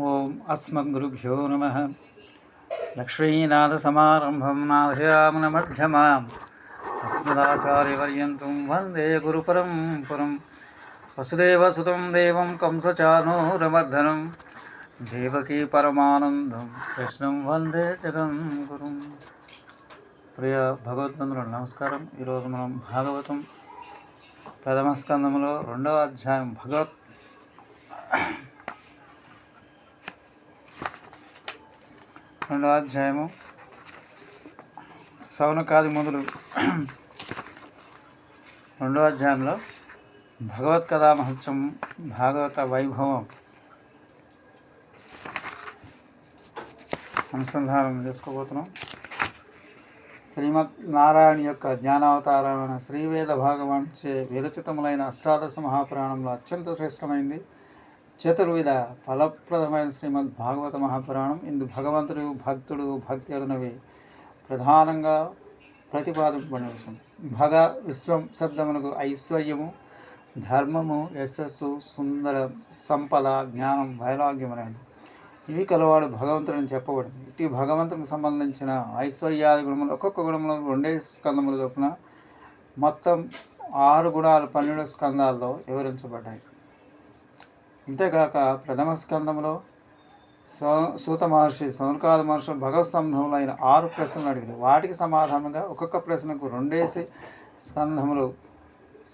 ఓం అస్మద్గురుభ్యో నమ. లక్ష్మీనాథసమారంభం నాశయామనమధ్యమాం అస్మదాచార్యవర్యంతం వందే గురుపరం పురం వసుదేవసుతం దేవం కంసచానూరమర్దనం దేవకీ పరమానందం. కృష్ణం వందే జగన్ గురుం ప్రియ భగవద్బంధువులు నమస్కారం. ఈరోజు మనం భాగవతం ప్రథమ స్కందంలో రెండవ అధ్యాయం భగవత్ రెండవ అధ్యాయము. సౌనకాది మొదలు రెండవ అధ్యాయంలో భగవత్ కథా మహత్సవం భాగవత వైభవం అనుసంధానం చేసుకోబోతున్నాం. శ్రీమద్ నారాయణ యొక్క జ్ఞానావతారమైన శ్రీవేద భాగవాంచే విరచితములైన అష్టాదశ మహాపురాణంలో అత్యంత శ్రేష్టమైంది. చతుర్విధ ఫలప్రదమైన శ్రీమద్ భాగవత మహాపురాణం. ఇందు భగవంతుడు భక్తుడు భక్తి అడునవి ప్రధానంగా ప్రతిపాదింపబడిన విషయం భగ విశ్వం శబ్దమునకు ఐశ్వర్యము ధర్మము యశస్సు సుందర సంపద జ్ఞానం వైరాగ్యం అనేది ఇవి కలవాడు భగవంతుడని చెప్పబడింది. ఇటు భగవంతునికి సంబంధించిన ఐశ్వర్యాది గుణములు ఒక్కొక్క గుణములు రెండే స్కందములు చొప్పున మొత్తం ఆరు గుణాలు పన్నెండు స్కందాల్లో వివరించబడ్డాయి. ఇంతేకాక ప్రథమ స్కందంలో సో సూత మహర్షి సౌనకాద మహర్షి భగవత్ సంబంధంలో అయిన ఆరు ప్రశ్నలు అడిగారు వాటికి సమాధానంగా ఒక్కొక్క ప్రశ్నకు రెండేసి స్కంధములు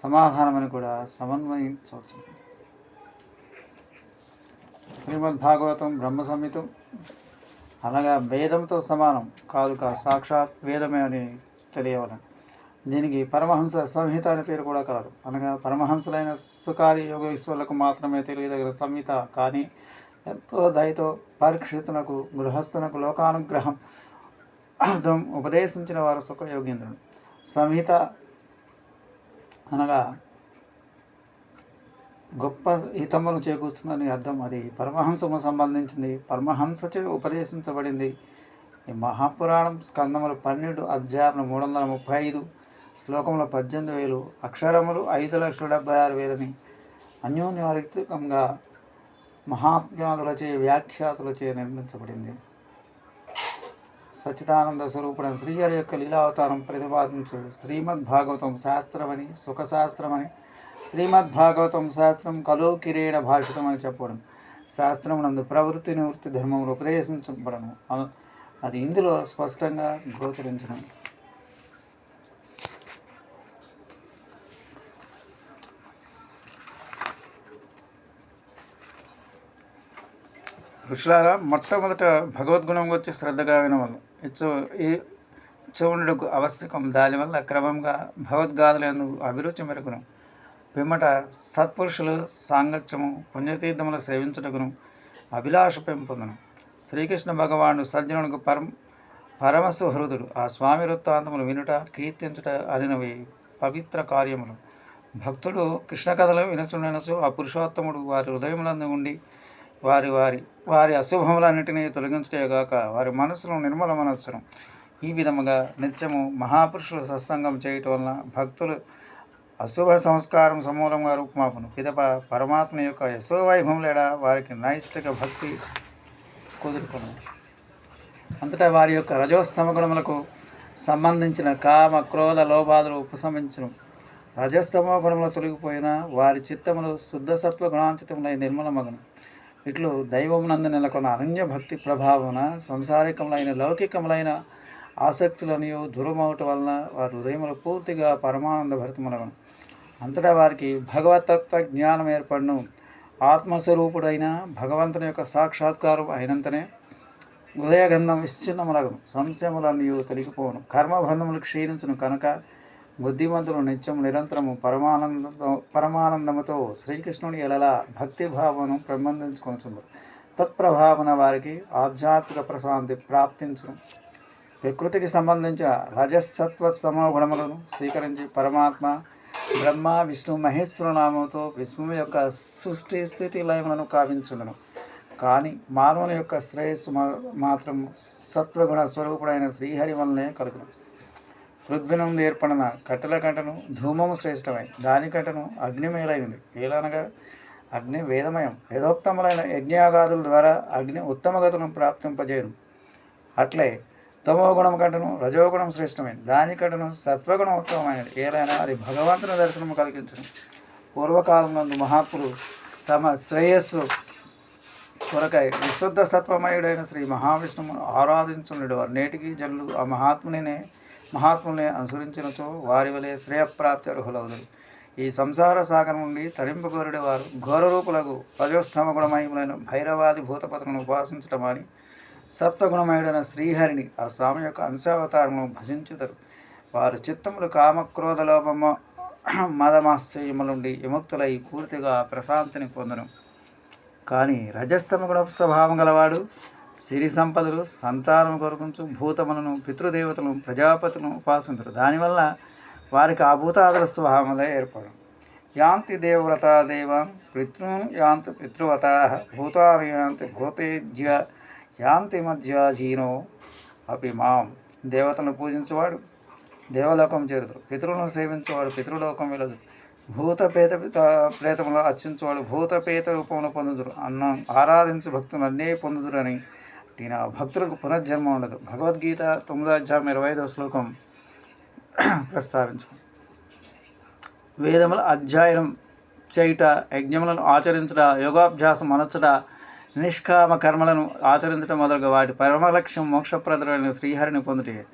సమాధానమని కూడా సమన్వయించవచ్చు. శ్రీమద్ భాగవతం బ్రహ్మ సంహితం అనగా వేదంతో సమానం. కాదు కా సాక్షాత్ వేదమే అని తెలియవలను. దీనికి పరమహంస సంహిత అనే పేరు కూడా కలదు అనగా పరమహంసలైన సుఖాది యోగేశ్వరులకు మాత్రమే తెలియదగిన సంహిత. కానీ ఎంతో దయతో పరీక్షితునకు గృహస్థునకు లోకానుగ్రహం అర్థం ఉపదేశించిన వారు సుఖయోగేంద్రుడు సంహిత అనగా గొప్ప హితములు చేకూర్చుందని అర్థం అది. పరమహంసము సంబంధించింది పరమహంసచే ఉపదేశించబడింది. ఈ మహాపురాణం స్కందములు పన్నెండు అధ్యాయములు మూడు వందల ముప్పై ఐదు శ్లోకంలో పద్దెనిమిది వేలు అక్షరములు ఐదు లక్షల డెబ్బై ఆరు వేలని అన్యోన్యరిక్తంగా మహాత్మాదులచే వ్యాఖ్యాతులచే నిర్మించబడింది. సచ్చిదానంద స్వరూపుడైన శ్రీహరి యొక్క లీలావతారం ప్రతిపాదించు శ్రీమద్ భాగవతం శాస్త్రమని సుఖశాస్త్రమని శ్రీమద్ భాగవతం శాస్త్రం కలో కిరీడ భాషితం అని చెప్పడం శాస్త్రమునందు ప్రవృత్తి నివృత్తి ధర్మములు ఉపదేశించబడను. అది ఇందులో స్పష్టంగా గోచరించడం ఋషులారా మొట్టమొదట భగవద్గుణం వచ్చి శ్రద్ధగా వినవలను. ఇచ్చు ఈ చెవునుడుకు ఆవశ్యకం దానివల్ల క్రమంగా భగవద్గాథలందు అభిరుచి మెరుగును. పిమ్మట సత్పురుషులు సాంగత్యము పుణ్యతీర్థములు సేవించుటకును అభిలాష పెంపొందును. శ్రీకృష్ణ భగవానుడు సజ్జనునికి పరం పరమసు హృదుడు ఆ స్వామి వృత్తాంతములు వినుట కీర్తించుట అనినవి పవిత్ర కార్యములు. భక్తుడు కృష్ణ కథలు వినచుండనసు ఆ పురుషోత్తముడు వారి హృదయములందు ఉండి వారి వారి వారి అశుభములన్నిటినీ తొలగించుటేగాక వారి మనసును నిర్మలమనవసరం ఈ విధముగా నిత్యము మహాపురుషుల సత్సంగం చేయటం వలన భక్తులు అశుభ సంస్కారం సమూలంగా రూపుమాపును. పిదప పరమాత్మ యొక్క యశోవైభవములేడ? వారికి నైష్టిక భక్తి కుదురుకును అంతటా వారి యొక్క రజోస్తమ గుణములకు సంబంధించిన కామ క్రోధ లోపాదులు ఉపశమించును. రజస్తమ గుణములు తొలగిపోయిన వారి చిత్తములు శుద్ధసత్వ గుణాంచితములై నిర్మలమగును. ఇట్లు దైవమునందు నెలకొన్న అనన్య భక్తి ప్రభావమున సంసారికములైన లౌకికములైన ఆసక్తులనియు దూరమవటం వలన వారి హృదయములు పూర్తిగా పరమానంద భరితములగను అంతటా వారికి భగవతత్వ జ్ఞానం ఏర్పడను. ఆత్మస్వరూపుడైన భగవంతుని యొక్క సాక్షాత్కారం అయినంతనే ఉదయగంధం విశ్చిన్నములగను సంశయములనియు తొలగిపోవను. కర్మబంధములు క్షీణించును కనుక బుద్ధిమంతులు నిత్యం నిరంతరము పరమానందంతో పరమానందముతో శ్రీకృష్ణుని ఎలలా భక్తి భావమును తత్ప్రభావన వారికి ఆధ్యాత్మిక ప్రశాంతి ప్రాప్తించును. ప్రకృతికి సంబంధించిన రజసత్వ సమగుణములను స్వీకరించి పరమాత్మ బ్రహ్మ విష్ణు మహేశ్వర నామంతో విశ్వము యొక్క సృష్టి స్థితి లయములను కావించులను. కానీ మానవుని యొక్క శ్రేయస్సు మా- మాత్రం సత్వగుణ స్వరూపుడైన శ్రీహరి వల్లనే కలుగును. పృథ్వినం ఏర్పడిన కట్టెల కంటను ధూమము శ్రేష్టమై దాని కంటను అగ్నిమేలైనది ఏలనగా అగ్ని వేదమయం. వేదోత్తములైన యజ్ఞాగాదుల ద్వారా అగ్ని ఉత్తమగతులను ప్రాప్తింపజేయను. అట్లే తమోగుణం కంటను రజోగుణం శ్రేష్టమైనది. దానికంటను సత్వగుణం ఉత్తమమైనది. ఏలైనా అది భగవంతుని దర్శనము కలిగించడం పూర్వకాలంలో మహాత్ములు తమ శ్రేయస్సు కొరకై విశుద్ధ సత్వమయుడైన శ్రీ మహావిష్ణువును ఆరాధించుండేవారు. నేటికి జనులు ఆ మహాత్మునినే మహాత్ములనే అనుసరించినచో వారి వలె శ్రేయప్రాప్తి అర్హులవుదరు. ఈ సంసార సాగరం నుండి తరింపగోరుడే వారు ఘోర రూపులకు రజోస్తమ గుణమయములైన భైరవాది భూతపతులను ఉపాసించటమని సప్తగుణమయుడైన శ్రీహరిని ఆ స్వామి యొక్క అంశావతారమును భజించుతారు వారు చిత్తములు కామక్రోధలోపమ మదమాశ్చర్యముల నుండి విముక్తులై పూర్తిగా ప్రశాంతిని పొందను. కానీ రజస్తమ గుణ స్వభావం గలవాడు సిరి సంపదలు సంతానం కొరకుంచు భూతములను పితృదేవతలను ప్రజాపతులను ఉపాసించరు దానివల్ల వారికి ఆ భూతాదుల స్వభావములే ఏర్పడడం యాంతి దేవవ్రత దేవం పితృ యాంతి పితృవత భూతాని యాంతి భూతేజ్య యాంతి మధ్యాజీనో అపి మాం. దేవతలను పూజించువాడు దేవలోకం చేరుతారు పితృలను సేవించేవాడు పితృలోకం వెళ్ళదు భూత పేత ప్రేతములు అర్చించేవాడు భూత పేత రూపంలో పొందుదురు. అన్నం ఆరాధించి భక్తులు అన్నీ పొందుదురు అని భక్తులకు పునర్జన్మ ఉండదు. భగవద్గీత తొమ్మిదో అధ్యాయం ఇరవై ఐదవ శ్లోకం ప్రస్తావించు. వేదముల అధ్యయనం చేయుట యజ్ఞములను ఆచరించుట యోగాభ్యాసం అనొచ్చుట నిష్కామ కర్మలను ఆచరించడం మొదలుగా వాటి పరమ లక్ష్యం మోక్షప్రదుడైన శ్రీహరిని పొందుటే.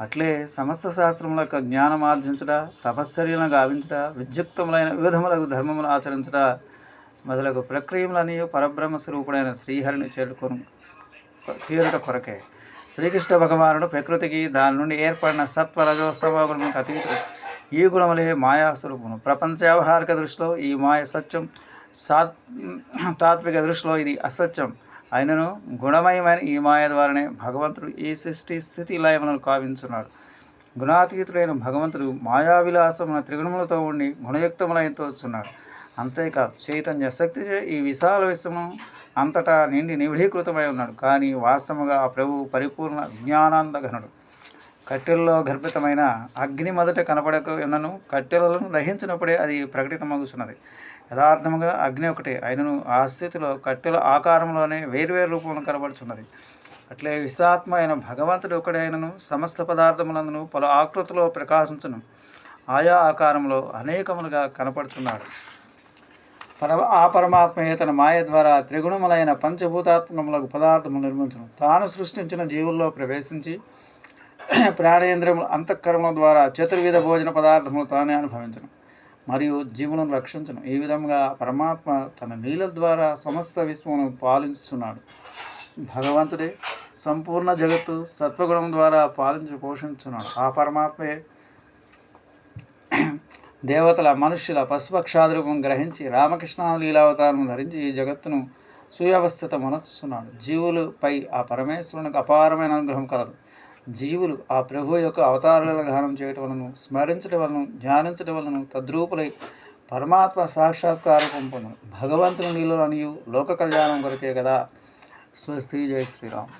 అట్లే సమస్త శాస్త్రముల యొక్క జ్ఞానం ఆర్జించుట తపశ్చర్యలను గావించుట విద్యుక్తములైన వివిధములకు ధర్మములు ఆచరించుట మొదలగు ప్రక్రియములని పరబ్రహ్మ స్వరూపుడైన శ్రీహరిని చేరుకొను. తీరుట కొరకే. శ్రీకృష్ణ భగవానుడు ప్రకృతికి దాని నుండి ఏర్పడిన సత్వ రజోస్తమ గుణములకు అతీతుడు ఈ గుణములే మాయాస్వరూపము ప్రపంచ వ్యవహారిక దృష్టిలో ఈ మాయ సత్యం సాత్ తాత్విక దృష్టిలో ఇది అసత్యం. అయినను గుణమయమైన ఈ మాయ ద్వారానే భగవంతుడు ఈ సృష్టి స్థితి లయములను కావించున్నాడు. గుణాతీతుడైన భగవంతుడు మాయా విలాసమున త్రిగుణములతో ఉండి గుణయుక్తములైన తోచున్నాడు. అంతేకాదు చైతన్య శక్తి ఈ విశాల విశ్వము అంతటా నిండి నివిడీకృతమై ఉన్నాడు. కానీ వాస్తవముగా ఆ ప్రభువు పరిపూర్ణ జ్ఞానాందఘనుడు కట్టెలలో గర్భితమైన అగ్ని మొదట కనపడక ఉన్నను కట్టెలను దహించినప్పుడే అది ప్రకటితమగుచున్నది. యథార్థముగా అగ్ని ఒకటే. అయినను ఆ స్థితిలో కట్టెల ఆకారంలోనే వేర్వేరు రూపంలో కనబడుచున్నది. అట్లే విశాత్మ అయిన భగవంతుడు ఆయనను సమస్త పదార్థములందును పలు ఆకృతిలో ప్రకాశించును. ఆయా ఆకారంలో అనేకములుగా కనపడుతున్నాడు పరమ ఆ పరమాత్మయే తన మాయ ద్వారా త్రిగుణములైన పంచభూతాత్మములకు పదార్థము నిర్మించడం తాను సృష్టించిన జీవుల్లో ప్రవేశించి ప్రాణేంద్రియముల అంతఃకరముల ద్వారా చతుర్విధ భోజన పదార్థములు తానే అనుభవించడం మరియు జీవులను రక్షించడం ఈ విధంగా పరమాత్మ తన నీళ్ళ ద్వారా సమస్త విశ్వమును పాలించుచున్నాడు. భగవంతుడే సంపూర్ణ జగత్తు సత్వగుణం ద్వారా పాలించి పోషించున్నాడు ఆ పరమాత్మే దేవతల మనుష్యుల పశుపక్షాదురూపం గ్రహించి రామకృష్ణ లీలావతారం ధరించి ఈ జగత్తును సువ్యవస్థిత మనచున్నాడు జీవులపై ఆ పరమేశ్వరునికి అపారమైన అనుగ్రహం కలదు. జీవులు ఆ ప్రభు యొక్క అవతారాలను గానం చేయటం వలన స్మరించడం వలన ధ్యానించడం వలన తద్రూపులై పరమాత్మ సాక్షాత్కారం పొందను. భగవంతుని నీళ్ళు అనియు లోక కళ్యాణం కొరకే కదా స్వస్తి. జై శ్రీరామ్.